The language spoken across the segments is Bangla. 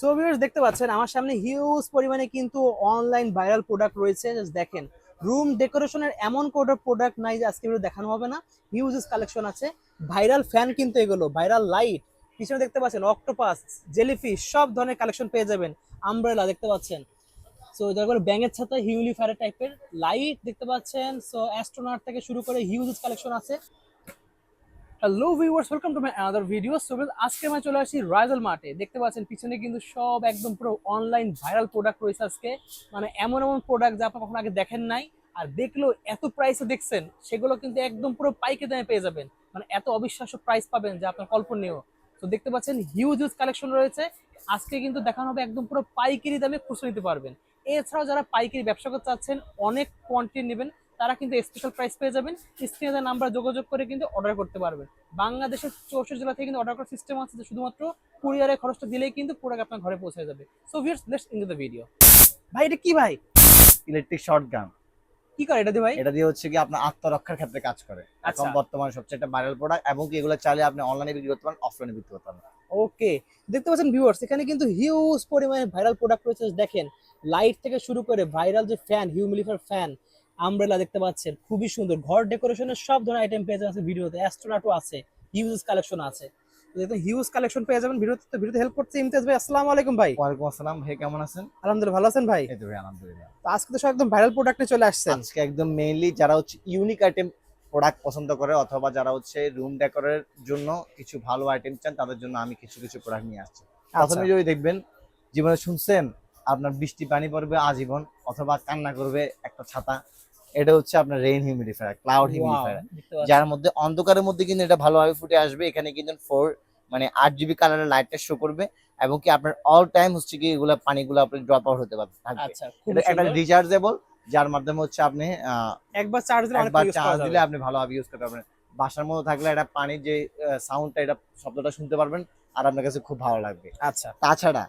সো ভিউয়ার্স দেখতে পাচ্ছেন, আমার সামনে হিউজ পরিমাণে কিন্তু অনলাইন ভাইরাল প্রোডাক্ট রয়েছে। Just দেখেন রুম ডেকোরেশনের এমন কোনো প্রোডাক্ট নাই যে আজকে ভিডিও দেখানো হবে না। হিউজ কালেকশন আছে। ভাইরাল ফ্যান কিন্তু এগুলো ভাইরাল লাইট পিছনে দেখতে পাচ্ছেন অক্টোপাস জেলিফিশ সব ধরনের কালেকশন পেয়ে যাবেন। আমব্রেলা দেখতে পাচ্ছেন। সো যারা ব্যাঙের ছাতা হিউলিফায়ার টাইপের লাইট দেখতে পাচ্ছেন। সো অ্যাস্ট্রোনাট থেকে শুরু করে হিউজ কালেকশন আছে। Hello viewers welcome to my other video so আজকে আমি চলে আসি রাইজাল মার্টে দেখতে পাচ্ছেন, পিছনে কিন্তু সব একদম পুরো অনলাইন ভাইরাল প্রোডাক্ট রয়েছে আজকে। মানে এমন এমন প্রোডাক্ট যা আপনি কখনো আগে দেখেন নাই। আর দেখলেও এত প্রাইসে দেখছেন, সেগুলো কিন্তু একদম পুরো পাইকে দামে পেয়ে যাবেন। মানে এত অবিশ্বাস্য প্রাইস পাবেন যা আপনার কল্পনীয়। তো দেখতে পাচ্ছেন হিউজ হিউজ কালেকশন রয়েছে। আজকে কিন্তু দেখানো হবে একদম পুরো পাইকারি দামে খুচরো নিতে পারবেন। এছাড়াও যারা পাইকারি ব্যবসা করতে চাচ্ছেন, অনেক কোয়ান্টিটি নেবেন। তারা কিন্তু স্পেশাল প্রাইস পেয়ে যাবেন। স্ক্রিনে নাম্বার যোগাযোগ করে কিন্তু অর্ডার করতে পারবেন। বাংলাদেশের চৌষট্টি জেলা থেকে কিন্তু অর্ডার করার সিস্টেম আছে যে শুধুমাত্র কুরিয়ারের খরচটা দিলেই কিন্তু প্রোডাক্ট আপনার ঘরে পৌঁছে যাবে। So viewers let's into the video ভাই এটা কি ভাই? ইলেকট্রিক শর্ট গান কি করে এটা দিয়ে ভাই? এটা দিয়ে হচ্ছে কি আপনার আত্মরক্ষার ক্ষেত্রে কাজ করে। এখন আচ্ছা। বর্তমানে সবচেয়ে একটা ভাইরাল প্রোডাক্ট এবং কি এগুলো চাইলে আপনি অনলাইনে বিক্রি করতে পারেন অফলাইনে বিক্রি করতে পারেন। ওকে। দেখতে পাচ্ছেন ভিউয়ার্স এখানে কিন্তু হিউজ পরিমাণে ভাইরাল প্রোডাক্ট রয়েছে। দেখেন লাইট থেকে শুরু করে ভাইরাল যে ফ্যান হিউমিলিফার ফ্যান আমব্রেলা দেখতে পাচ্ছেন খুবই সুন্দর। ঘর ডেকোরেশনের সব ধরনের আইটেম পেয়ে যাবেন ভিডিওতে। অ্যাস্ট্রোনাটও আছে হিউজ কালেকশন আছে। দেখুন হিউজ কালেকশন পেয়ে যাবেন ভিডিওতে। তো ভিডিওতে হেল্প করছে ইমতিয়াজ ভাই আসসালামু আলাইকুম ভাই। ওয়ালাইকুম আসসালাম ভাই কেমন আছেন? আলহামদুলিল্লাহ ভালো আছেন ভাই? এই তো ভাই আলহামদুলিল্লাহ। তো আজকে তো সব একদম ভাইরাল প্রোডাক্ট চলে আসছেন। আজকে একদম মেইনলি যারা হচ্ছে ইউনিক আইটেম প্রোডাক্ট পছন্দ করে অথবা যারা হচ্ছে রুম ডেকোরের জন্য কিছু ভালো আইটেম চান তাদের জন্য আমি কিছু কিছু প্রোডাক্ট নিয়ে আসছি। প্রথমে যদি দেখবেন জীবনে শুনছেন আপনার বৃষ্টি পানি পড়বে আজীবন অথবা কান্না করবে একটা ছাতা। এটা হচ্ছে আপনার রেইন হিউমিডিফায়ার ক্লাউড হিউমিডিফায়ার যার মধ্যে অন্ধকারের মধ্যে কিন্তু এটা ভালোভাবে ফুটে আসবে। এখানে কিন্তু ফোর মানে আট জিবি কালারের লাইটটা শো করবে এবং কি আপনার অল টাইম হচ্ছে কি এগুলো পানিগুলো আপনি ড্রপ আউট হতে পারবে আচ্ছা এটা একটা রিচার্জেবল যার মাধ্যমে হচ্ছে আপনি একবার চার্জ দিলে একবার চার্জ দিলে আপনি ভালোভাবে ইউজ করতে পারবেন। বাসার মধ্যে থাকলে এটা পানির যে সাউন্ডটা এটা শব্দটা শুনতে পারবেন আর আপনার কাছে খুব ভালো লাগবে। আচ্ছা। তাছাড়া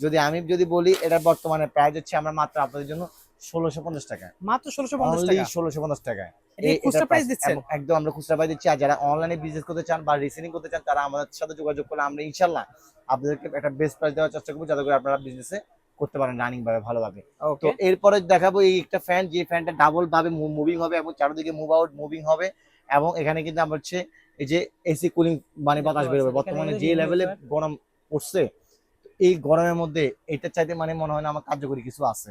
যদি আমি যদি বলি এটা বর্তমানে প্রাইস হচ্ছে আমরা মাত্র আপনাদের জন্য ষোলোশো পঞ্চাশ টাকা। মাত্র ষোলোশো পঞ্চাশ টাকা? ষোলোশো পঞ্চাশ টাকায় এই- খুচরা প্রাইস দিচ্ছেন? একদম আমরা খুচরা প্রাইস দিচ্ছি। আর যারা অনলাইনে বিজনেস করতে চান বা রিসেলিং করতে চান তারা আমাদের সাথে যোগাযোগ করলে আমরা ইনশাল্লাহ আপনাদেরকে একটা বেস্ট প্রাইস দেওয়ার চেষ্টা করব যাতে করে আপনারা বিজনেসে করতে পারেন রানিং ভাবে ভালোভাবে তো এরপরে দেখাবো এই একটা ফ্যান যে ফ্যানটা ডাবল ভাবে মুভিং হবে এবং চারিদিকে মুভ আউট মুভিং হবে এবং এখানে কিন্তু আমরা হচ্ছে এই যে এসি কুলিং মানে বাতাস বেরোবে। বর্তমানে যে লেভেলে গরম পড়ছে এই গরমের মধ্যে এটা চাইতে মানে মনে হয় না আমার কার্যকরী কিছু আছে।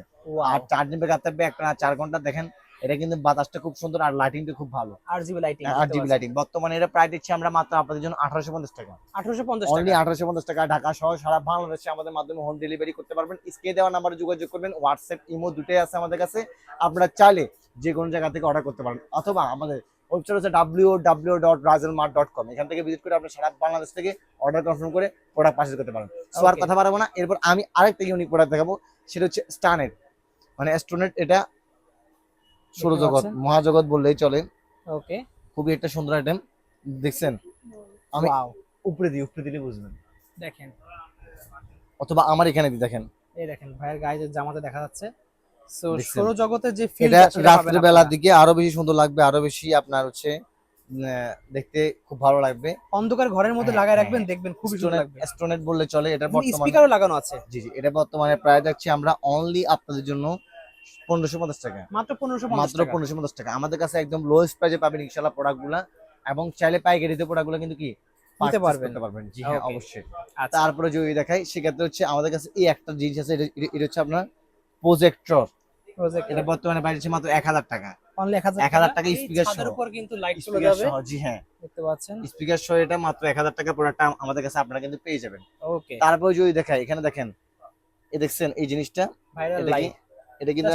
আর চার্জিং ব্যাকআপ থাকবে একটা না চার ঘণ্টা দেখেন এটা কিন্তু বাতাসটা খুব সুন্দর আর লাইটিংটা খুব ভালো। আর জিবি লাইটিং আট জিবি লাইটিং বর্তমানে এটা প্রায় দিচ্ছি আমরা মাত্র আপনাদের জন্য আঠারোশো পঞ্চাশ টাকা। আঠারোশো পঞ্চাশ অনলি টাকা। আঠারোশো পঞ্চাশ টাকা ঢাকা সহ সারা বাংলাদেশে আমাদের মাধ্যমে হোম ডেলিভারি করতে পারবেন। স্ক্রিনে দেওয়া নাম্বারে যোগাযোগ করবেন হোয়াটসঅ্যাপ ইমো দুটোই আছে আমাদের কাছে। আপনারা চাইলে যে কোনো জায়গা থেকে অর্ডার করতে পারেন। অথবা আমাদের ওয়েবসাইট হচ্ছে W W dot রাজেলমার্ট dot com এখান থেকে ভিজিট করে আপনি সারা বাংলাদেশ থেকে অর্ডার কনফার্ম করে প্রোডাক্ট পারচেজ করতে পারেন। সো আর কথা বাড়াবো না। এরপর আমি আরেকটা ইউনিক প্রোডাক্ট দেখাবো। সেটা হচ্ছে স্টানেট মানে স্টোনেট এটা সৌরজগৎ? মহাজগৎ বললেই চলে। ওকে খুবই একটা সুন্দর আইটেম দেখছেন? আমি উপরে দিই উপরে দিলে বুঝবেন। দেখেন। অথবা আমার এখানে দিই দেখেন। এই দেখেন ভাইয়ের গায়ে জামাতে দেখা যাচ্ছে। সো দেখছেন? সৌর জগতের যে ফিল এটা রাত্রে বেলার দিকে আরও বেশি সুন্দর লাগবে আরও বেশি আপনার হচ্ছে দেখতে খুব ভালো লাগবে। অন্ধকার ঘরের মধ্যে হ্যাঁ, লাগায় হ্যাঁ। রাখবেন দেখবেন খুবই সুন্দর লাগবে। স্টোনেট বললে চলে এটা বর্তমানে স্পিকারও লাগানো আছে। জি জি এটা বর্তমানে প্রায় যাচ্ছে আমরা অনলি আপনাদের জন্য পনেরোশো পঞ্চাশ টাকা। মাত্র পনেরোশো মাত্র পনেরোশো পঞ্চাশ টাকা। আমাদের কাছে একদম লোয়েস্ট প্রাইসে পাবেন ইনশাল্লাহ প্রোডাক্টগুলা। এবং চাইলে পাইকারিতে প্রোডাক্টগুলো কিন্তু কি নিতে পারবেন। পারবেন। জি হ্যাঁ অবশ্যই। আচ্ছা। তারপরে যদি দেখাই সেক্ষেত্রে হচ্ছে আমাদের কাছে এই একটা জিনিস আছে এটা হচ্ছে আপনার প্রজেক্টর প্রজেক্ট এটা বর্তমানে বাইরে মাত্র এক হাজার টাকা। অনলি এক হাজার 1000 টাকা ছাদের সহ। উপর কিন্তু লাইট চলে যাবে। জি হ্যাঁ। দেখতে পাচ্ছেন। স্পিকার সহ এটা মাত্র এক হাজার টাকা প্রোডাক্ট আমাদের কাছে আপনারা কিন্তু পেয়ে যাবেন। ওকে তারপরে যদি দেখাই এখানে দেখেন এ দেখছেন এই জিনিসটা? ভাইরাল লাইট এটা কিন্তু।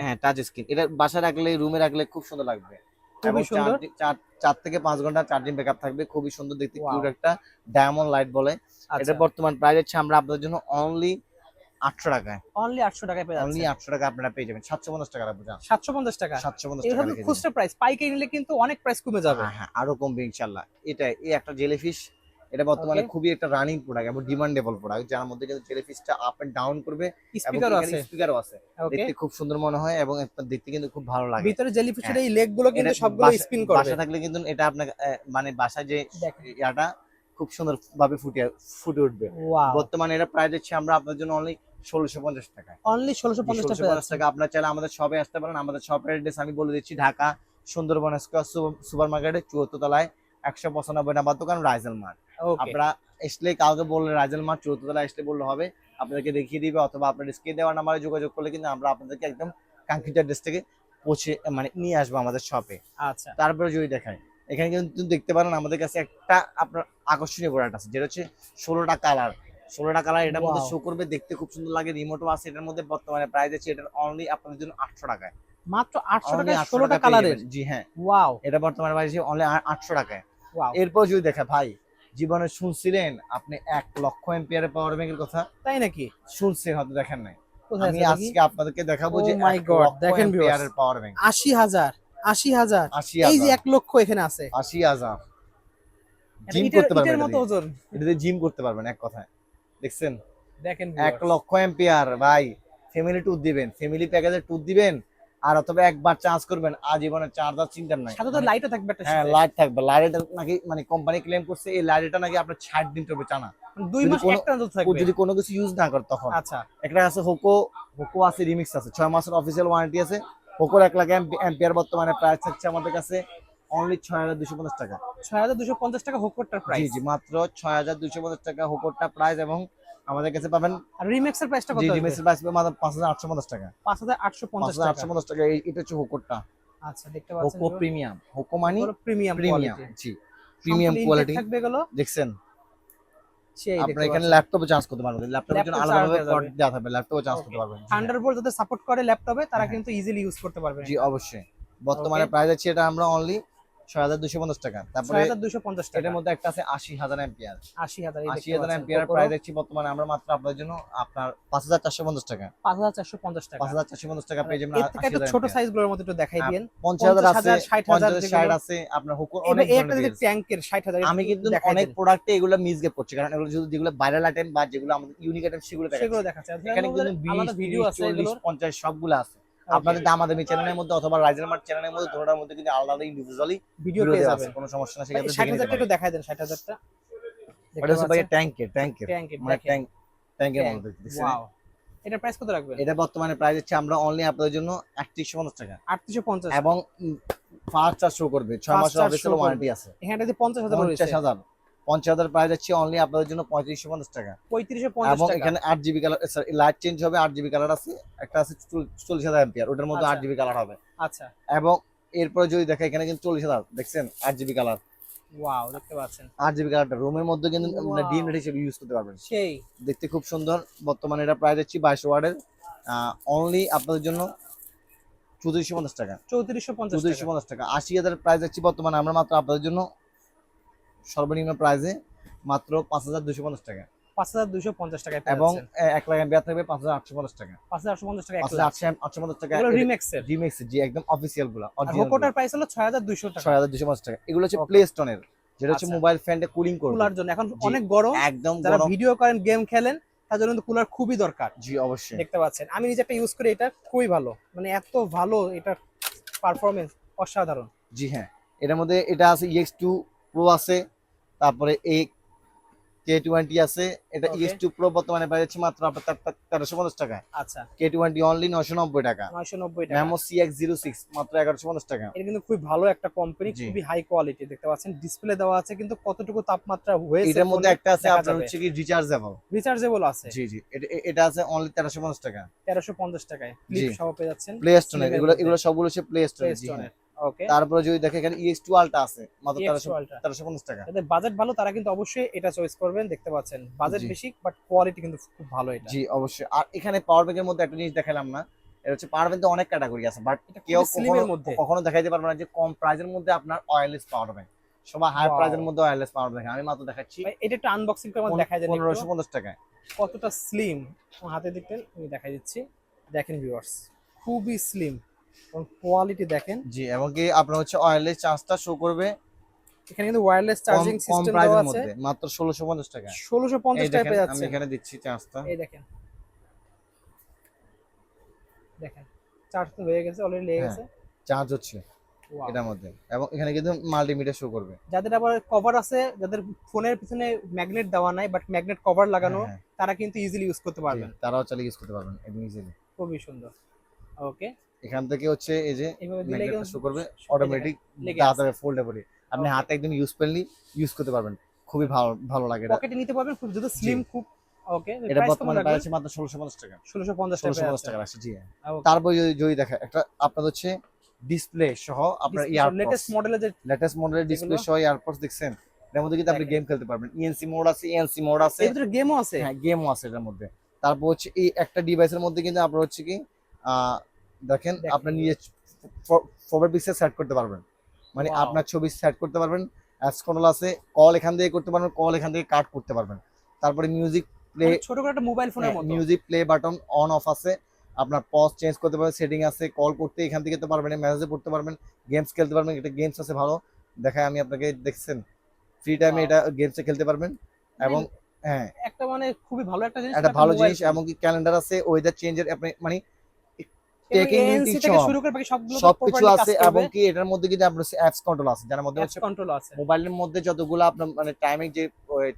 হ্যাঁ টাচ স্ক্রিন এটা বাসায় রাখলে রুমে রাখলে খুব সুন্দর লাগবে। খুবই সুন্দর। চার- থেকে পাঁচ ঘণ্টা চার্জিং ব্যাকআপ থাকবে। খুবই সুন্দর দেখতে. কিউট একটা ডায়মন্ড লাইট বলে। আচ্ছা। এটা বর্তমান প্রাইস হচ্ছে আমরা আপনাদের জন্য অনলি আটশো টাকায়। অনলি আটশো টাকায় পেয়ে অনলি আটশো টাকা আপনারা পেয়ে যাবেন। সাতশো পঞ্চাশ টাকা সাতশো পঞ্চাশ টাকা। সাতশো পঞ্চাশ টাকা। খুচরা প্রাইস পাইকারি নিলে কিন্তু অনেক প্রাইস কমে যাবে। হ্যাঁ হ্যাঁ আরও কমবে ইনশাল্লাহ এটা এই একটা জেলিফিশ এটা বর্তমানে খুবই একটা রানিং প্রোডাক্ট এবং ডিমান্ডেবল প্রোডাক্ট যার মধ্যে কিন্তু জেলিফিশটা আপ এন্ড ডাউন করবে স্পিকারও আছে। স্পিকারও আছে। দেখতে খুব সুন্দর মনে হয় এবং দেখতে কিন্তু খুব ভালো লাগে। ভিতরে জেলিফিশের এই লেগগুলো কিন্তু সবগুলো স্পিন করবে। বাসা থাকলে কিন্তু এটা আপনার মানে বাসায় যে ইয়াটা খুব সুন্দর ভাবে ফুটে ফুটে উঠবে। বর্তমানে এটা প্রাইস দিচ্ছি আমরা আপনার জন্য অনলি ষোলোশো পঞ্চাশ টাকা অনলি ষোলোশো পঞ্চাশ টাকা আপনার চাইলে আমাদের শপে আসতে পারেন। আমাদের শপের অ্যাড্রেস আমি বলে দিচ্ছি ঢাকা সুন্দরবন সুপার মার্কেটে চুয়াত্তর তলায় একশো পঁচানব্বই নাম্বার দোকান রাইজেল মার্ট। আপনারা আসলে কাউকে বললে রাইজেল মার্ট চুয়াত্তর তলায় আসলে বললে হবে। আপনাদেরকে দেখিয়ে দিবে অথবা আপনার স্ক্রিন দেওয়ার নাম্বারে যোগাযোগ করলে কিন্তু আমরা আপনাদেরকে একদম কাঙ্ক্ষিত অ্যাড্রেস থেকে পৌঁছে মানে নিয়ে আসব আমাদের শপে আচ্ছা। তারপরে যদি দেখাই এখানে কিন্তু দেখতে পারেন আমাদের কাছে একটা আপনার আকর্ষণীয় প্রোডাক্ট আছে যেটা হচ্ছে ষোলোটা কালার ষোলোটা কালার এটার মধ্যে শো করবে দেখতে খুব সুন্দর লাগে। রিমোটও আছে এটার মধ্যে বর্তমানে প্রাইস আছে এটার অনলি আপনাদের জন্য আটশো টাকায়। মাত্র আটশো Only টাকা ষোলোটা কালারের জি হ্যাঁ। ওয়াও এটা বর্তমানে প্রাইস অনলি আটশো টাকায়। এরপর যদি দেখা ভাই জীবনে শুনছিলেন আপনি এক লক্ষ এম্পিয়ারের পাওয়ার ব্যাংকের কথা? তাই নাকি? শুনছেন হয়তো দেখেন নাই। আমি আজকে আপনাদেরকে দেখাবো যে Oh এক God, লক্ষ দেখেন। এম্পিয়ারের পাওয়ার ব্যাংক আশি হাজার আশি হাজার। আশি এই যে এক লক্ষ এখানে আছে। আশি হাজার। এটা জিম করতে পারবেন এটাতে জিম করতে পারবেন এক কথায়। দেখছেন? দেখেন এক লক্ষ এম্পিয়ার ভাই। ফ্যামিলি ট্যুর দিবেন ফ্যামিলি প্যাকেজের ট্যুর দিবেন আর অথবা একবার চার্জ করবেন আজীবনের চার্জার চিন্তা নাই। সাথে তো লাইটও থাকবে একটা হ্যাঁ লাইট থাকবে। লাইট নাকি মানে কোম্পানি ক্লেম করছে এই লাইটটা নাকি আপনার ষাট দিন চলবে টানা। মানে দুই মাস একটা থাকবে। যদি কোনো কিছু ইউজ না করে তখন। আচ্ছা। একটা আছে হোকো হোকো আছে রিমিক্স আছে। ছয় মাসের অফিসিয়াল ওয়ারেন্টি আছে। হোকোর এক লাখ এম্পিয়ার বর্তমানে প্রাইস থাকছে আমাদের কাছে অনলি ছয় হাজার দুশো পঞ্চাশ টাকা। ছয় হাজার দুশো পঞ্চাশ টাকা হোকরটার জি প্রাইস জি মাত্র হাজার দুশো পঞ্চাশ টাকা হোকোরটা প্রাইস এবং আমাদের কাছে পাবেন আর রিমেক্সের প্রাইসটা কত? রিমিক্সের প্রাইস মাত্র হাজার আটশো পঞ্চাশ টাকা। পাঁচ হাজার আটশো পাঁচ পঞ্চাশ হাজার টাকা আটশো পঞ্চাশ টাকা। এই- এটা হচ্ছে হোকোরটা আচ্ছা দেখতে পাচ্ছেন Hoco premium Hoco money premium premium জি প্রিমিয়াম কোয়ালিটি থাকবে গেলো দেখছেন? আপনার এখানে ল্যাপটপে চার্জ করতে পারবেন। ল্যাপটপের জন্য আলাদাভাবে charge দেওয়া থাকবে। ল্যাপটপে চার্জ করতে পারবেন। থান্ডারবোল্ট যাদের সাপোর্ট করে ল্যাপটপে তারা হ্যাঁ। কিন্তু ইজিলি ইউজ করতে পারবে। জি অবশ্যই। বর্তমানে প্রাইস আছে এটা আমরা অনলি ছয় হাজার দুশো পঞ্চাশ টাকা। তারপরে দুশো পঞ্চাশ টাকা। মধ্যে একটা আছে আশি হাজার এম্পিয়ার আশি হাজার আশি হাজার এম্পিয়ার প্রাইস দেখছি বর্তমানে আমরা মাত্র আপনাদের জন্য আপনার পাঁচ হাজার চারশো পঞ্চাশ টাকা। পাঁচ হাজার চারশো পঞ্চাশ টাকা। পাঁচ হাজার চারশো পঞ্চাশ টাকা পেয়ে যাবেন ছোট সাইজগুলোর মধ্যে একটু দেখাই দিন। পঞ্চাশ হাজার আছে পঞ্চাশ ষাট আছে আপনার হুকুর অনেক। ট্যাঙ্কের ষাট হাজার আমি কিন্তু অনেক। প্রোডাক্টে এগুলো মিসগেপ করছি কারণ এগুলো যদি যেগুলো ভাইরাল আইটেম বা যেগুলো আমাদের ইউনিক আইটেম সেগুলো দেখাচ্ছি। এখানে কিন্তু ভিডিও আছে পঞ্চাশ সবগুলো আছে। আপনাদের আমাদের চ্যানেলের মধ্যে অথবা রাইজের মার্ট চ্যানেলের মধ্যে দুটোটার মধ্যে কিন্তু আলাদা ইন্ডিভিজুয়ালি ভিডিও পেয়ে যাবেন। কোনো সমস্যা না সেক্ষেত্রে ষাট দেখে নিতে একটু পারেন। দেন ষাট হাজারটা। এটা হচ্ছে ভাই ট্যাঙ্কের ট্যাঙ্কের মানে ট্যাঙ্ক ট্যাঙ্কের মধ্যে? ওয়াও এটা প্রাইস কত রাখবেন? এটা বর্তমানে প্রাইস হচ্ছে আমরা অনলি আপনাদের জন্য একত্রিশশো পঞ্চাশ টাকা। আটত্রিশশো পঞ্চাশ। এবং ফাস্ট চার্জ শো করবে ছয় Fast মাসের charge অফিসিয়াল ওয়ারেন্টি আছে। এখানে যদি পঞ্চাশ হাজার রয়েছে পঞ্চাশ হাজার প্রাইস হচ্ছে অনলি আপনাদের জন্য পঁয়ত্রিশশো পঞ্চাশ টাকা। পঁয়ত্রিশশো পঞ্চাশ এখানে আট জিবি কালার লাইট চেঞ্জ হবে আট জিবি কালার আছে একটা আছে চল্লিশ হাজার এম্পিয়ার ওটার মধ্যে আট। জিবি কালার হবে। আচ্ছা। এবং এরপরে যদি দেখা এখানে কিন্তু চল্লিশ হাজার দেখছেন? আট জিবি কালার ওয়াও দেখতে পাচ্ছেন। আট জিবি কালারটা রুমের মধ্যে কিন্তু Wow. ডিম হিসেবে ইউজ করতে পারবেন। সেই। দেখতে খুব সুন্দর। বর্তমানে এটা প্রাইস হচ্ছে বাইশ ওয়ার্ডের অনলি আপনাদের জন্য চৌত্রিশশো পঞ্চাশ টাকা। চৌত্রিশশো পঞ্চাশ চৌত্রিশশো পঞ্চাশ টাকা। আশি হাজার প্রাইস হচ্ছে বর্তমানে আমরা মাত্র আপনাদের জন্য সর্বনিম্ন প্রাইসে মাত্র পাঁচ হাজার দুশো পঞ্চাশ টাকা। পাঁচ হাজার দুশো পঞ্চাশ টাকা এবং এক লাখ এমবিআর থাকবে পাঁচ হাজার আটশো পঞ্চাশ টাকা। পাঁচ হাজার আটশো পঞ্চাশ টাকা এক পাঁচ হাজার আটশো আটশো পঞ্চাশ টাকা এগুলো রিমেক্সের রিমেক্স জি একদম অফিসিয়ালগুলা আর হোকোটার প্রাইস হলো ছয় হাজার দুইশো টাকা। ছয় হাজার দুশো পঞ্চাশ টাকা। এগুলো হচ্ছে. প্লে স্টোনের যেটা হচ্ছে। মোবাইল ফ্যানটা কুলিং করবে। কুলার জন্য। এখন অনেক গরম একদম যারা ভিডিও করেন গেম খেলেন তার জন্য কুলার খুবই দরকার। জি অবশ্যই। দেখতে পাচ্ছেন। আমি নিজে একটা ইউজ করি এটা খুবই ভালো। মানে এত ভালো এটার পারফরমেন্স অসাধারণ। জি হ্যাঁ। এটার মধ্যে এটা আছে ইএক্স টু প্রো আছে তারপরে এ কে টোয়েন্টি আছে এটা. ইএক্স টু প্রো বর্তমানে পাইছে মাত্র আপনার তেরোশো পঞ্চাশ টাকা আচ্ছা। কে টোয়েন্টি অনলি নশো নব্বই টাকা। নয়শো নব্বই টাকা। ম্যামো সি এক্স জিরো সিক্স মাত্র এগারোশো পঞ্চাশ টাকা। এটা কিন্তু খুবই ভালো একটা কোম্পানি। খুবই হাই কোয়ালিটি দেখতে পাচ্ছেন। ডিসপ্লে দেওয়া আছে কিন্তু কতটুকু তাপমাত্রা হয়েছে এটার মধ্যে একটা আছে আপনার হচ্ছে কি রিচার্জেবল রিচার্জেবল আছে। জি জি। এটা আছে অনলি তেরোশো পঞ্চাশ টাকা। তেরোশো পঞ্চাশ টাকায়। সহ পেয়ে যাচ্ছেন। প্লে স্টোনের এগুলো। এগুলো সবগুলো হচ্ছে প্লে প্লে স্টোনের তারপরে যদি দেখে এখানে ইএক্স টু আলটা আছে মাত্র তেরোশো আলট্রা তেরোশো পঞ্চাশ টাকা। বাজেট ভালো তারা কিন্তু অবশ্যই এটা চয়েস করবেন দেখতে পাচ্ছেন। বাজেট। বেশি বাট কোয়ালিটি কিন্তু খুব ভালো এটা। জি অবশ্যই। আর এখানে পাওয়ার ব্যাংকের মধ্যে একটা জিনিস দেখালাম না এটা হচ্ছে পাওয়ার ব্যাংকে অনেক ক্যাটাগরি আছে বাট কেউ কখনো মধ্যে। কখনো দেখাইতে পারবে না যে কম প্রাইজের মধ্যে আপনার ওয়্যারলেস পাওয়ার ব্যাংক সবাই হাই প্রাইজের মধ্যে ওয়্যারলেস পাওয়ার ব্যাংক আমি মাত্র দেখাচ্ছি। এটা একটু আনবক্সিং করে দেখা যায় পনেরোশো পঞ্চাশ টাকায়। কতটা স্লিম হাতে দেখতেন আমি দেখাই দিচ্ছি। দেখেন ভিউয়ার্স খুবই স্লিম এবং কোয়ালিটি দেখেন। জি এবং কি আপনার হচ্ছে ওয়্যারলেস চার্জটা শো করবে। এখানে কিন্তু ওয়্যারলেস চার্জিং সিস্টেম দেওয়া আছে। মাত্র ষোলোশো পঞ্চাশ টাকা। ষোলোশো পঞ্চাশ এই টাকা দেখেন পেয়ে আমি এখানে দিচ্ছি চার্জটা এই দেখেন। দেখেন চার্জ তো হয়ে গেছে অলরেডি লেগে হ্যাঁ। গেছে। চার্জ হচ্ছে এটার মধ্যে। এবং এখানে কিন্তু মাল্টিমিডিয়া শো করবে। যাদের আবার কভার আছে যাদের ফোনের পিছনে ম্যাগনেট দেওয়া নাই বাট ম্যাগনেট কভার লাগানো হ্যাঁ, তারা কিন্তু ইজিলি ইউজ করতে পারবেন। তারাও চালিয়ে ইউজ করতে পারবেন একদম ইজিলি খুবই সুন্দর। ওকে এখান থেকে হচ্ছে এই যে ম্যাগনেটটা শো করবে অটোমেটিক লেগে হাতে ফোল্ডেবল আপনি হাতে একদম ইউজ করলি ইউজ করতে পারবেন। খুবই ভালো ভালো লাগে পকেটে নিতে পারবেন খুব যদি স্লিম খুব ওকে এটা বর্তমানে প্রাইস আছে মাত্র ষোলোশো পঞ্চাশ টাকা। টাকা পঞ্চাশ টাকা আছে জি। তারপর যদি যদি দেখা একটা হচ্ছে ডিসপ্লে সহ আপনার লেটেস্ট মডেলের যে লেটেস্ট মডেলের ডিসপ্লে যেগুলো- সহ ইয়ারপডস দেখছেন এর মধ্যে কিন্তু আপনি গেম খেলতে পারবেন। ইএনসি মোড আছে মোড আছে। এর ভিতরে গেমও আছে। হ্যাঁ গেমও আছে এটার মধ্যে। তারপর হচ্ছে এই একটা ডিভাইসের মধ্যে কিন্তু আপনার হচ্ছে কি আহ, দেখেন। আপনার নিজে ফোর পিক্সেল সেট করতে পারবেন। মানে আপনার ছবি সেট করতে পারবেন অ্যাপস কন্ট্রোল আছে কল এখান থেকে করতে পারবেন কল এখান থেকে কাট করতে পারবেন। তারপরে মিউজিক প্লে ছোট করে একটা মোবাইল ফোনের মতো। Music play button on off আছে। আপনার পজ চেঞ্জ করতে পারবেন সেটিং আছে কল করতে এখান থেকে তো পারবেন মেসেজে পড়তে পারবেন গেমস খেলতে পারবেন এটা গেমস আছে ভালো। দেখায় আমি আপনাকে দেখছেন? ফ্রি টাইমে. এটা গেমসে খেলতে পারবেন। এবং হ্যাঁ। একটা মানে খুবই ভালো একটা জিনিস একটা এটা ভালো জিনিস। এমনকি ক্যালেন্ডার আছে ওয়েদার চেঞ্জের আপনি মানে সবকিছু আছে এবং কি এটার মধ্যে কিন্তু আপনার অ্যাপস কন্ট্রোল আছে যার মধ্যে হচ্ছে কন্ট্রোল আছে। মোবাইলের মধ্যে যতগুলো আপনার মানে টাইমিং যে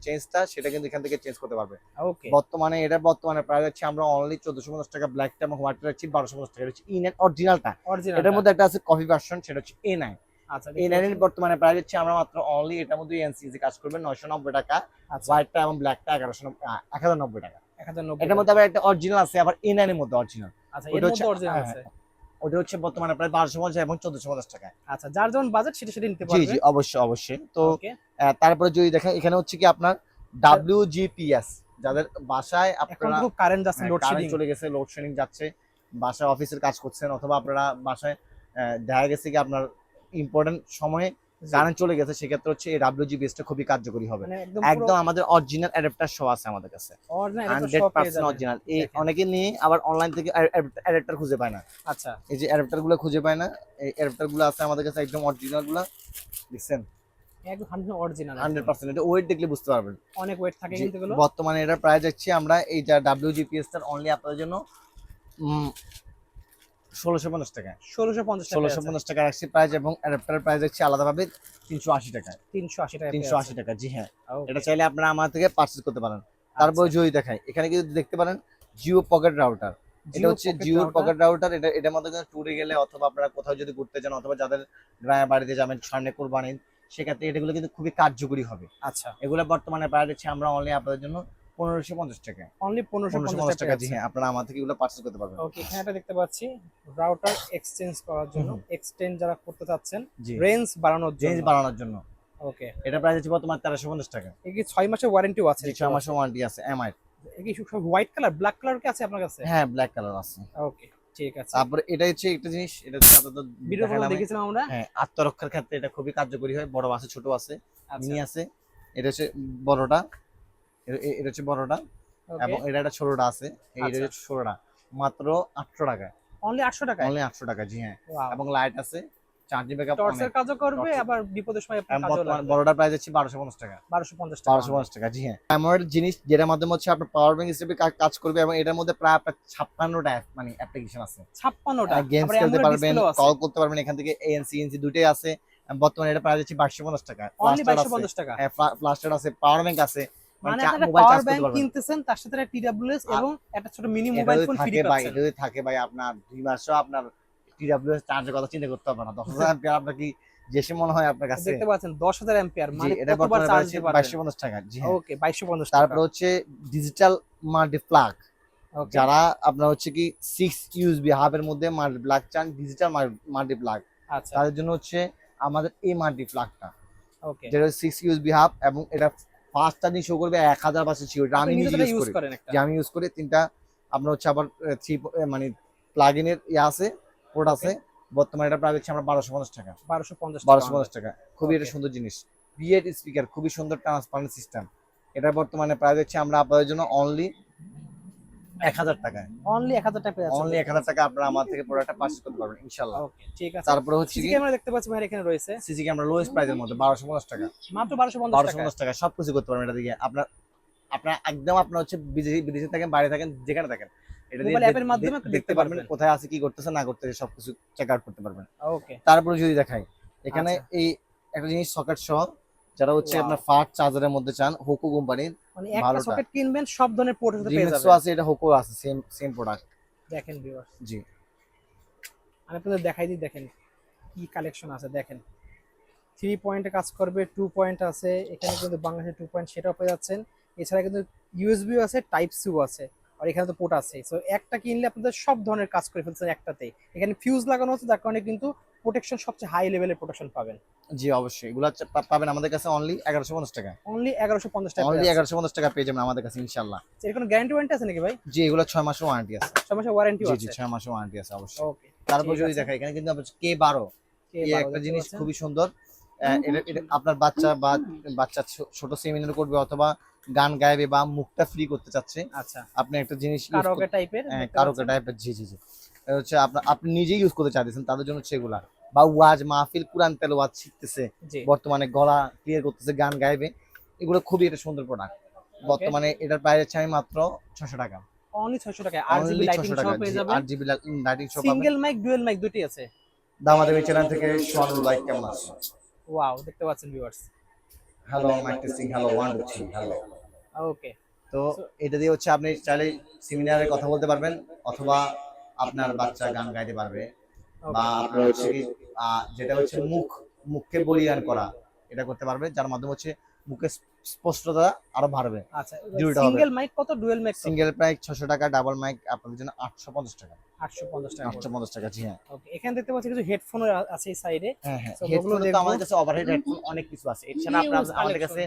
চেঞ্জটা সেটা কিন্তু এখান থেকে চেঞ্জ করতে পারবে। ওকে বর্তমানে এটা বর্তমানে প্রায় আমরা অনলি চোদ্দশো পঞ্চাশ টাকা ব্ল্যাকটা এবং হোয়াইটটা রাখছি বারোশো পঞ্চাশ টাকা হচ্ছে ইন অরিজিনালটা এটার মধ্যে একটা আছে কফি ভার্সন সেটা হচ্ছে এ নাইন আচ্ছা এ বর্তমানে প্রাইস হচ্ছে আমরা মাত্র অনলি এটার মধ্যে এনসিসি কাজ করবেন নয়শো নব্বই টাকা আচ্ছা। হোয়াইটটা এবং ব্ল্যাকটা এগারোশো এক হাজার নব্বই টাকা। 1090 এটার মধ্যে আবার একটা অরিজিনাল আছে আবার এ নাইনের মধ্যে অরিজিনাল আচ্ছা এর মধ্যে অরিজিনাল হ্যাঁ, আছে। ওটা হচ্ছে বর্তমানে প্রায় বারোশো পঞ্চাশ এবং চোদ্দশো পঞ্চাশ টাকা আচ্ছা যার যেমন বাজেট সেটা সেটা নিতে পারবে জি অবশ্যই অবশ্যই। তো তারপরে যদি দেখেন এখানে হচ্ছে কি আপনার ডাব্লিউ জিপিএস যাদের বাসায় এখন আপনারা খুব কারেন্ট যাচ্ছে লোডশেডিং চলে গেছে লোডশেডিং যাচ্ছে বাসায় অফিসের কাজ করছেন অথবা আপনারা বাসায় দেখা গেছে কি আপনার ইম্পর্টেন্ট সময়ে কারেন্ট চলে গেছে সেক্ষেত্রে হচ্ছে এই ডাব্লিউ জিপিএসটা খুবই কার্যকরী হবে। মানে একদম আমাদের অরিজিনাল অ্যাডাপ্টার সহ আছে আমাদের কাছে। অরিজিনাল হান্ড্রেড পার্সেন্ট অরিজিনাল এই অনেকে নিয়ে আবার অনলাইন থেকে অ্যাডাপ্টার খুঁজে পায় না। আচ্ছা। এই যে অ্যাডাপ্টারগুলো খুঁজে পায় না এই অ্যাডাপ্টারগুলো আছে আমাদের কাছে একদম অরিজিনালগুলো। দেখছেন? একদম হান্ড্রেড অরিজিনাল হান্ড্রেড ওয়েট দেখলে বুঝতে পারবেন। অনেক ওয়েট থাকে জি, কিন্তু এগুলো। বর্তমানে এটা প্রাইস যাচ্ছে আমরা এইটা ডাব্লিউ জিপিএস টার অনলি আপনাদের জন্য ষোলোশো পঞ্চাশ টাকা 1650 টাকা ষোলোশো পঞ্চাশ টাকা রাখছি প্রাইস এবং অ্যাডাপ্টারের প্রাইস আলাদাভাবে তিনশো আশি টাকা 380 টাকা তিনশো আশি টাকা জি হ্যাঁ। এটা চাইলে আপনারা আমার থেকে পারচেজ করতে পারেন। তারপর আচ্ছা। জয়ী দেখাই। এখানে কিন্তু দেখতে পারেন জিও পকেট রাউটার এটা হচ্ছে জিও পকেট রাউটার এটা এটার মধ্যে ট্যুরে গেলে অথবা আপনারা কোথাও যদি ঘুরতে যান অথবা যাদের গ্রামে বাড়িতে যাবেন সামনে কোরবানি সেক্ষেত্রে এটাগুলো কিন্তু খুবই কার্যকরী হবে। আচ্ছা। এগুলো বর্তমানে প্রাইস হচ্ছে আমরা অনলি আপনাদের জন্য পনেরোশো পঞ্চাশ টাকা। অনলি পনেরোশো 1550 পঞ্চাশ টাকা জি হ্যাঁ আপনারা আমার থেকে এগুলো পারচেজ করতে পারবেন। ওকে এখানে একটা দেখতে পাচ্ছি। রাউটার এক্সচেঞ্জ করার জন্য। এক্সটেন্ড যারা করতে চাচ্ছেন রেঞ্জ বাড়ানোর জন্য। বাড়ানোর জন্য। ওকে এটা প্রাইস হচ্ছে বর্তমানে তেরোশো পঞ্চাশ টাকা। এই কি 6 মাসের ওয়ারেন্টিও আছে? ছয় মাসের ওয়ারেন্টি আছে এমআই এই কি সব হোয়াইট কালার ব্ল্যাক কালার কি আছে আপনার কাছে? হ্যাঁ ব্ল্যাক কালার আছে। ওকে ঠিক আছে। তারপরে এটা হচ্ছে একটা জিনিস এটা ভিডিও দেখেছিলাম আমরা? হ্যাঁ আত্মরক্ষার ক্ষেত্রে এটা খুবই কার্যকরী হয় বড় আছে ছোট আছে আচ্ছা। মিনি আছে। এটা হচ্ছে বড়টা। এটা- হচ্ছে বড়টা এবং এটা একটা ছোটটা আছে। এই এটা আচ্ছা। হচ্ছে ছোটটা মাত্র আটশো টাকা। অনলি 800 টাকা অনলি আটশো টাকা জি হ্যাঁ। এবং লাইট আছে চার্জিং ব্যাকআপ টর্চের কাজও করবে আবার বিপদের সময় আপনার কাজও লাগবে। বড়টার প্রাইস হচ্ছে বারোশো পঞ্চাশ টাকা। 1250 টাকা। বারোশো পঞ্চাশ টাকা জি হ্যাঁ। জিনিস যেটার মাধ্যমে হচ্ছে আপনার পাওয়ার ব্যাংক হিসেবে কাজ করবে এবং এটার মধ্যে প্রায় আপনার মানে অ্যাপ্লিকেশন আছে। 56টা গেমস খেলতে পারবেন কল করতে পারবেন এখান থেকে এএনসি এনসি দুটোই আছে। বর্তমানে এটা প্রাইস হচ্ছে বাইশশো পঞ্চাশ টাকা। অনলি Plaster আছে, 2250 টাকা। হ্যাঁ, আছে পাওয়ার ব্যাংক আছে। মানে পাওয়ার ব্যাংক কিনতেছেন তার সাথে একটা টিডব্লিউএস আর- এবং একটা ছোট মিনি মোবাইল ফোন ফ্রি থাকে ভাই পাচ্ছেন। যদি থাকে ভাই আপনার দুই মাসও আপনার টিডব্লিউএস চার্জের কথা চিন্তা করতে হবে না। আপনার কি যেসে মনে হয় আপনার কাছে? দেখতে পাচ্ছেন 10000 অ্যাম্পিয়ার মানে কতবার চার্জ দিতে বাইশশো পারবেন পঞ্চাশ টাকা জি হ্যাঁ। ওকে 2250 তারপর হচ্ছে ডিজিটাল মাল্টি প্লাগ ওকে যারা আপনার হচ্ছে কি সিক্স ইউএসবি হাবের মধ্যে মাল্টি প্লাগ চান ডিজিটাল মাল্টি প্লাগ আচ্ছা। তাদের জন্য হচ্ছে আমাদের এই মাল্টি প্লাগটা ওকে যেটা সিক্স ইউএসবি হাব এবং এটা ফাস্ট দিন শো করবে এক হাজার পার্সেন্ট শিওর আমি ইউজ করি। যে আমি ইউজ করি তিনটা আপনার হচ্ছে আবার থ্রি মানে প্লাগ ইনের ইয়ে আছে পোর্ট আছে। বর্তমানে এটা প্রায় হচ্ছে আমরা বারোশো পঞ্চাশ টাকা। 1250 বারোশো পঞ্চাশ টাকা। খুবই এটা সুন্দর জিনিস। বিএড স্পিকার খুবই সুন্দর ট্রান্সপারেন্ট সিস্টেম এটা বর্তমানে প্রায় হচ্ছে আমরা আপনাদের জন্য অনলি এক হাজার টাকায়। অনলি 1000 টাকা পেয়ে অনলি এক হাজার টাকা আপনারা আমার থেকে প্রোডাক্টটা পারচেজ করতে পারবেন ইনশাল্লাহ ওকে ঠিক আছে। তারপরে হচ্ছে সিসি ক্যামেরা দেখতে পাচ্ছি ভাই এখানে রয়েছে। সিসি ক্যামেরা লোয়েস্ট প্রাইসের মধ্যে বারোশো পঞ্চাশ টাকা। মাত্র 1250 বারোশো টাকা পঞ্চাশ টাকা সব কিছু করতে পারবেন এটা দিয়ে। আপনার আপনার একদম আপনার হচ্ছে বিদেশি বিদেশে থাকেন বাইরে থাকেন যেখানে থাকেন এটা দিয়ে অ্যাপের মাধ্যমে দেখতে পারবেন। কোথায় আছে কি করতেছে না করতেছে সবকিছু চেক আউট করতে পারবেন। ওকে তারপরে যদি দেখাই এখানে আচ্ছা। এই একটা জিনিস সকেট সহ যারা হচ্ছে আপনার ফাস্ট চার্জারের মধ্যে চান হোকো কোম্পানির মানে একটা সকেট কিনবেন সব ধরনের পোর্ট পেয়ে যাবেন। আছে এটা হোকো আছে সেম সেম প্রোডাক্ট দেখেন ভিউয়ার্স জি। আমি আপনাদের দেখাই দিই দেখেন কি কালেকশন আছে দেখেন। থ্রি পয়েন্টে কাজ করবে টু পয়েন্ট আছে এখানে কিন্তু বাংলাদেশের টু পয়েন্ট সেটাও পেয়ে যাচ্ছেন। এছাড়া কিন্তু ইউএসবিও আছে টাইপ সিও আছে আর এখানে তো পোর্ট আছে। সো একটা কিনলে আপনাদের সব ধরনের কাজ করে ফেলছেন একটাতেই। এখানে ফিউজ লাগানো হচ্ছে যার কারণে কিন্তু প্রোটেকশন সবচেয়ে হাই লেভেলের প্রোটেকশন পাবেন। জি অবশ্যই। এগুলো পাবেন আমাদের কাছে অনলি এগারোশো পঞ্চাশ টাকা। অনলি এগারোশো পঞ্চাশ টাকা অনলি এগারোশো পঞ্চাশ টাকা পেয়ে যাবেন আমাদের কাছে ইনশাল্লাহ এর কোনো গ্যারান্টি ওয়ারেন্টি আছে নাকি ভাই? জি এগুলো ছয় মাসের ওয়ারেন্টি আছে। সব মাসে ওয়ারেন্টিও জি আছে। জি ছয় মাসের ওয়ারেন্টি আছে অবশ্যই। ওকে তারপর যদি দেখা এখানে কিন্তু কে বারো। কে এই একটা জিনিস? খুবই সুন্দর। আপনার বাচ্চা বা বাচ্চা ছোট সেমিনার করবে অথবা গান গাইবে বা মুখটা ফ্রি করতে চাচ্ছে। আচ্ছা। আপনি একটা জিনিস কারোকে টাইপের হ্যাঁ, কারোকে টাইপের জি জি জি। হচ্ছে আপনি নিজেই ইউজ করতে চাইতেছেন তাদের জন্য হচ্ছে এগুলা। বা ওয়াজ মাহফিল কুরআন ওয়াজ শিখতেছে বর্তমানে গলা ক্লিয়ার করতেছে গান গাইবে এগুলো খুবই একটা সুন্দর প্রোডাক্ট বর্তমানে এটার প্রাইস হচ্ছে আমি মাত্র ছশো টাকা। অনলি 600 টাকা। লাইটিং সহ পেয়ে যাবেন। Lighting single mic dual mic দুটি আছে। দামাদামি চ্যানেল থেকে সোহানুল বাইক কেমন আছে? ওয়াও দেখতে পাচ্ছেন viewers hello mic testing hello one two three hello okay তো এটা দিয়ে হচ্ছে আপনি চাইলে সেমিনারে কথা বলতে পারবেন অথবা আপনার বাচ্চা গান গাইতে পারবে। বা আপনার হচ্ছে কি যেটা হচ্ছে মুখ মুখকে বলিয়ান করা এটা করতে পারবে যার মাধ্যমে হচ্ছে মুখে স্পষ্টতা আরও বাড়বে। আচ্ছা সিঙ্গেল মাইক কত ডুয়াল মাইক সিঙ্গেল প্রাইস ছশো টাকা ডাবল মাইক আপনাদের জন্য আটশো পঞ্চাশ টাকা। 850 টাকা আটশো পঞ্চাশ টাকা জি হ্যাঁ। ওকে এখানে দেখতে পাচ্ছি কিছু হেডফোন আছে এই সাইডে হ্যাঁ হ্যাঁ হেডফোন তো আমাদের কাছে ওভারহেড হেডফোন অনেক কিছু আছে। এছাড়া আপনার আমাদের কাছে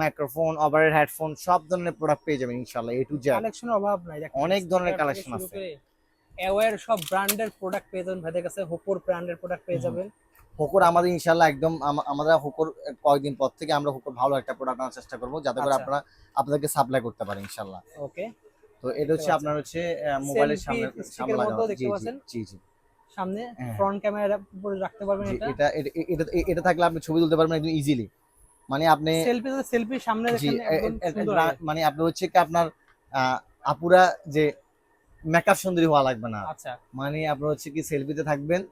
মাইক্রোফোন ওভারহেড হেডফোন সব ধরনের প্রোডাক্ট পেয়ে যাবেন ইনশাআল্লাহ এ টু জেড কালেকশনের অভাব নাই অনেক ধরনের শুরু আছে। অ্যাওয়ার সব ব্র্যান্ডের প্রোডাক্ট পেয়ে যাবেন। ভাইদের কাছে হোপোর ব্র্যান্ডের প্রোডাক্ট পেয়ে যাবেন। হোকর আমাদের ইনশাল্লাহ একদম আমরা হোকর কয়েকদিন পর থেকে আমরা হোকর ভালো একটা প্রোডাক্ট আনার চেষ্টা করব যাতে করে আচ্ছা। আপনারা আপনাদেরকে সাপ্লাই করতে পারেন ইনশাল্লাহ ওকে। তো এটা হচ্ছে আপনার হচ্ছে মোবাইলের সামনে stick সামনে লাগানো। জি জি সামনে। ফ্রন্ট ক্যামেরা উপরে রাখতে পারবেন এটা? এটা এটা এটা থাকলে আপনি ছবি তুলতে পারবেন একদম ইজিলি মানে আপনি সেলফি সেলফি সামনে। মানে আপনি হচ্ছে কি আপনার আপুরা যে মেকআপ সুন্দরী হওয়া লাগবে না। আচ্ছা। মানে আপনার হচ্ছে কি সেলফিতে থাকবেন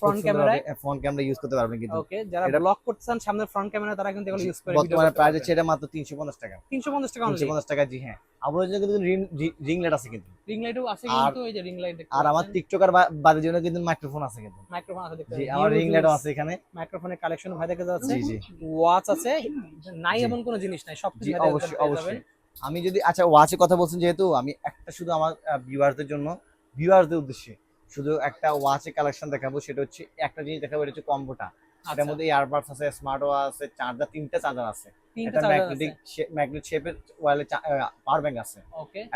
ফ্রন্ট ক্যামেরায় ফ্রন্ট ক্যামেরা ইউজ করতে পারবেন কিন্তু। ওকে যারা ব্লক করতে চান সামনে ফ্রন্ট ক্যামেরা তারা কিন্তু এগুলো ইউজ করে বর্তমানে প্রাইস হচ্ছে এটা মাত্র তিনশো পঞ্চাশ টাকা। 350 টাকা তিনশো অনলি পঞ্চাশ টাকা জি হ্যাঁ। আমাদের জন্য কিন্তু রিং লাইট আছে কিন্তু। রিং লাইটও আছে আর- কিন্তু এই যে রিং লাইট আর আমার টিকটকার বাদের জন্য কিন্তু মাইক্রোফোন আছে কিন্তু। মাইক্রোফোন আছে দেখতে জি আমার রিং লাইটও আছে এখানে। মাইক্রোফোনের কালেকশন ভাই কাছে আছে জি জি। ওয়াচ আছে। নাই এমন কোনো জিনিস নাই সব জি অবশ্যই অবশ্যই। আমি যদি আচ্ছা ওয়াচের কথা বলছেন যেহেতু আমি একটা শুধু আমার ভিউয়ারদের জন্য ভিউয়ারদের উদ্দেশ্যে শুধু একটা ওয়াচের কালেকশন দেখাবো সেটা হচ্ছে একটা জিনিস দেখাবো এটা হচ্ছে কম্বোটা। আচ্ছা, এটার মধ্যে ইয়ারবাডস আছে স্মার্ট ওয়াচ আছে চার্জার তিনটা চার্জার আছে। ম্যাগনেটিক ম্যাগনেট শেপের ওয়ালে পাওয়ার ব্যাংক আছে।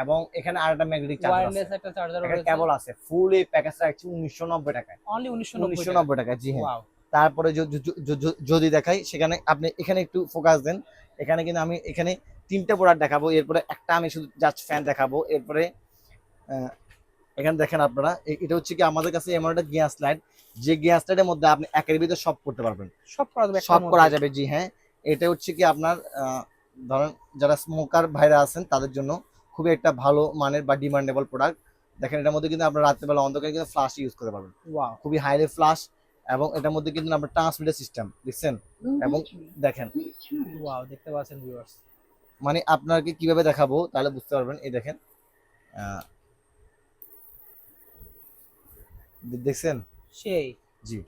এবং এখানে আরেকটা ম্যাগনেটিক চার্জার আছে। একটা চার্জার কেবল আছে। ফুল এই প্যাকেজটা উনিশশো নব্বই টাকায়। অনলি 1990 উনিশশো টাকা নব্বই টাকা জি হ্যাঁ। তারপরে যদি দেখাই সেখানে আপনি এখানে একটু ফোকাস দেন। এখানে কিন্তু আমি এখানে তিনটে প্রোডাক্ট দেখাবো। এরপরে একটা আমি শুধু জাস্ট ফ্যান দেখাবো। এরপরে এখানে দেখেন আপনারা এটা হচ্ছে কি আমাদের কাছে এমন একটা গ্যাস লাইট যে গ্যাস লাইটের মধ্যে আপনি একের ভিতরে সব করতে পারবেন। সব করা যাবে সব করা যাবে জি হ্যাঁ। এটা হচ্ছে কি আপনার ধরেন যারা স্মোকার ভাইরা আছেন তাদের জন্য খুবই একটা ভালো মানের বা ডিমান্ডেবল প্রোডাক্ট দেখেন এটার মধ্যে কিন্তু আপনার রাত্রেবেলা অন্ধকারে কিন্তু ফ্লাশ ইউজ করতে পারবেন। খুবই হাইলি ফ্লাশ এবং এটার মধ্যে কিন্তু আপনার ট্রান্সমিটার সিস্টেম দেখছেন? এবং দেখেন। ওয়াও দেখতে পাচ্ছেন ভিউয়ার্স মানে আপনাকে কীভাবে দেখাবো তাহলে বুঝতে পারবেন এই দেখেন। দেখছেন? সেই। জি।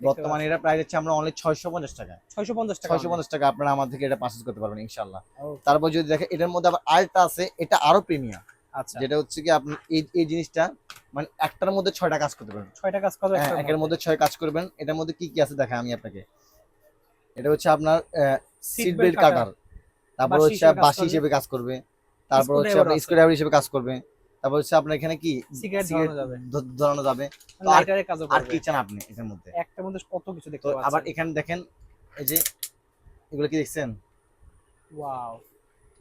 বর্তমানে এটা প্রাইস হচ্ছে আমরা অনলি ছয়শো পঞ্চাশ টাকা 650 টাকা ছয়শো পঞ্চাশ টাকা আপনারা আমার থেকে এটা পারচেজ করতে পারবেন ইনশাল্লাহ তারপর যদি দেখেন এটার মধ্যে আবার আরেকটা আছে এটা আরও প্রিমিয়াম। আচ্ছা। যেটা হচ্ছে কি আপনি এই এই জিনিসটা মানে একটার মধ্যে ছয়টা কাজ করতে পারবেন। ছয়টা কাজ করবে হ্যাঁ, একটার একের মধ্যে ছয় কাজ করবেন। এটার মধ্যে কি কি আছে দেখা আমি আপনাকে। এটা হচ্ছে আপনার সিট বেল্ট কাটার তারপর হচ্ছে বাসি হিসেবে কাজ করবে। তারপর হচ্ছে আপনার আছে। স্ক্রুড্রাইভার হিসেবে কাজ করবে। তারপর হচ্ছে আপনার এখানে কি? সিগারেট ধরানো যাবে। আর- কি চান আপনি এটার মধ্যে? একটার মধ্যে কত কিছু দেখতে পাচ্ছেন? আবার এখানে দেখেন এই যে এগুলো কি দেখছেন? ওয়াও।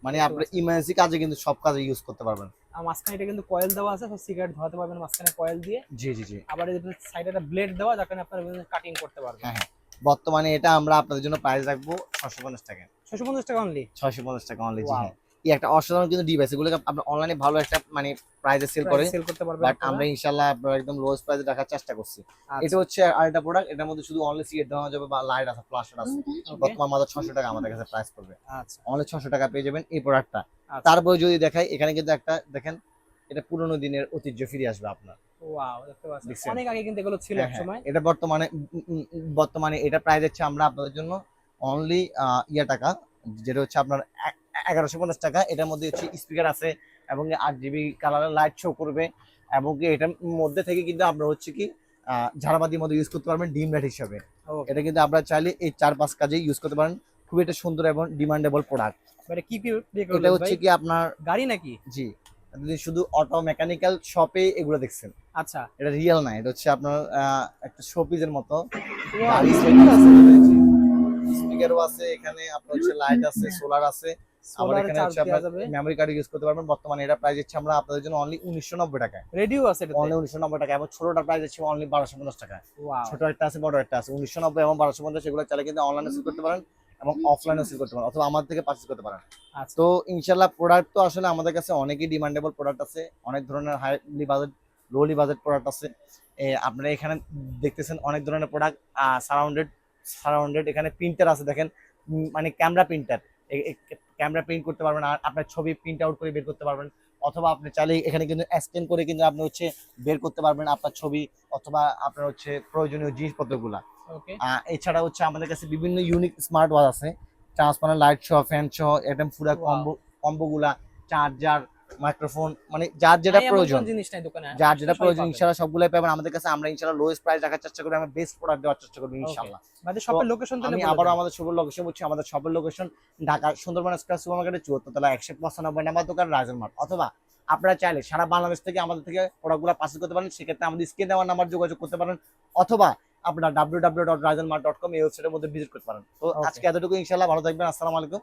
মানে আপনার ইমার্জেন্সি কাজে কিন্তু সব কাজে ইউজ করতে পারবেন। আর মাঝখানে এটা কিন্তু কয়েল দেওয়া আছে সিগারেট ধরাতে পারবেন মাঝখানে কয়েল দিয়ে। জি জি জি। আবার এই সাইডে একটা ব্লেড দেওয়া যার কারণে আপনারা কাটিং করতে পারবেন। হ্যাঁ হ্যাঁ। বর্তমানে এটা আমরা আপনাদের জন্য প্রাইস রাখব ছশো পঞ্চাশ টাকা 650 টাকা অনলি ছয়শো পঞ্চাশ টাকা অনলি জি হ্যাঁ। এই একটা অসাধারণ কিন্তু ডিভাইস এগুলোকে আপনার অনলাইনে ভালো একটা মানে প্রাইজে সেল করে। সেল করতে পারবে বাট আমরা ইনশাল্লাহ আপনার একদম লোয়েস্ট প্রাইসে রাখার চেষ্টা করছি। আচ্ছা। এটা হচ্ছে আরেকটা প্রোডাক্ট এটার মধ্যে শুধু অনলি সিগারেট দেওয়া যাবে বা লাইট আছে আছে। বর্তমান মাত্র ছশো টাকা আমাদের কাছে প্রাইস পড়বে। আচ্ছা। অনলি ছশো টাকা পেয়ে যাবেন এই প্রোডাক্টটা আচ্ছা। তারপরে যদি দেখাই এখানে কিন্তু একটা দেখেন এটা পুরোনো দিনের ঐতিহ্য ফিরে আসবে আপনার। ওয়াও দেখতে পাচ্ছেন। অনেক আগে কিন্তু এগুলো ছিল হ্যাঁ, এক হ্যাঁ। সময়। এটা বর্তমানে বর্তমানে এটা প্রাইস হচ্ছে আমরা আপনাদের জন্য অনলি ইয়া টাকা যেটা হচ্ছে আপনার এগারোশো পঞ্চাশ টাকা। এটার মধ্যে হচ্ছে স্পিকার আছে এবং আট জিবি কালারের লাইট শো করবে এবং কি এটার মধ্যে থেকে কিন্তু আপনার হচ্ছে কি আহ, ঝাড়বাতির মধ্যে ইউজ করতে পারবেন ডিম লাইট হিসাবে। এটা কিন্তু আপনারা চাইলে এই চার পাঁচ কাজে ইউজ করতে পারেন। খুব একটা সুন্দর এবং ডিমান্ডেবল প্রোডাক্ট মানে কি কি এটা হচ্ছে কি আপনার গাড়ি নাকি? জি। আপনি শুধু অটো মেকানিক্যাল শপে এগুলো দেখছেন। আচ্ছা। এটা রিয়েল না এটা হচ্ছে আপনার একটা শোপিসের মতো। গাড়ি আছে। স্পিকারও আছে এখানে আপনার হচ্ছে লাইট আছে সোলার আছে। আবার এখানে হচ্ছে আপনার যাবে। কার্ড ইউজ করতে পারবেন। বর্তমানে এটা প্রাইস হচ্ছে আমরা আপনাদের জন্য অনলি উনিশশো নব্বই রেডিও আছে এটাতে? অনলি উনিশশো নব্বই টাকা এবং ছোটটার প্রাইস হচ্ছে অনলি বারোশো পঞ্চাশ টাকা ছোট একটা আছে বড় একটা আছে। উনিশশো নব্বই এবং বারোশো পঞ্চাশ চাইলে কিন্তু অনলাইনে সেল করতে পারেন এবং অফলাইনে সেল করতে পারেন অথবা আমাদের থেকে করতে পারেন। আচ্ছা। তো ইনশাল্লাহ প্রোডাক্ট তো আসলে আমাদের কাছে অনেকই ডিমান্ডেবল প্রোডাক্ট আছে। অনেক ধরনের highly budget lowly budget product আছে। আপনারা এখানে দেখতেছেন অনেক ধরনের প্রোডাক্ট সারাউন্ডেড সারাউন্ডেড এখানে প্রিন্টার আছে দেখেন মানে ক্যামেরা প্রিন্টার ক্যামেরা প্রিন্ট করতে পারবেন আর আপনার ছবি প্রিন্ট আউট করে বের করতে পারবেন। অথবা আপনি চাইলে এখানে কিন্তু স্ক্যান করে কিন্তু আপনি হচ্ছে বের করতে পারবেন আপনার ছবি অথবা আপনার হচ্ছে প্রয়োজনীয় জিনিসপত্রগুলা। এছাড়া হচ্ছে আমাদের কাছে বিভিন্ন ইউনিক স্মার্ট ওয়াচ আছে। ট্রান্সপারেন্ট লাইট সহ ফ্যান সহ একদম পুরো. কম্বো কম্বো গুলা চার্জার মাইক্রোফোন মানে যার যেটা প্রয়োজন। জিনিস নাই দোকানে যার যেটা প্রয়োজন। ইনশাআল্লাহ সবগুলাই পাবেন। আমাদের কাছে আমরা ইনশাআল্লাহ লোয়েস্ট প্রাইস রাখার চেষ্টা করি আমরা বেস্ট প্রোডাক্ট দেওয়ার চেষ্টা করব ইনশাআল্লাহ আমাদের শপের লোকেশন আমি আবারও আমাদের সবার লোকেশন বলছি আমাদের সবার location Dhaka Sundarban square super মার্কেটের চুয়াত্তর তলা একশো পঁচানব্বই নাম্বার দোকান রাজের মাঠ অথবা আপনারা চাইলে সারা বাংলাদেশ থেকে আমাদের থেকে প্রোডাক্টগুলো পার্সেল করতে পারেন সেক্ষেত্রে আমাদের স্ক্রিন দেওয়ার নাম্বার যোগাযোগ করতে পারেন অথবা আপনারা ডাব্লিউ ডাব্লিউ ডট রাজন মার্ট ডট কম এই ওয়েবসাইটের মধ্যে ভিজিট করতে পারেন। তো আজকে এতটুকু ইনশাআল্লাহ ভালো থাকবেন আসসালামু আলাইকুম।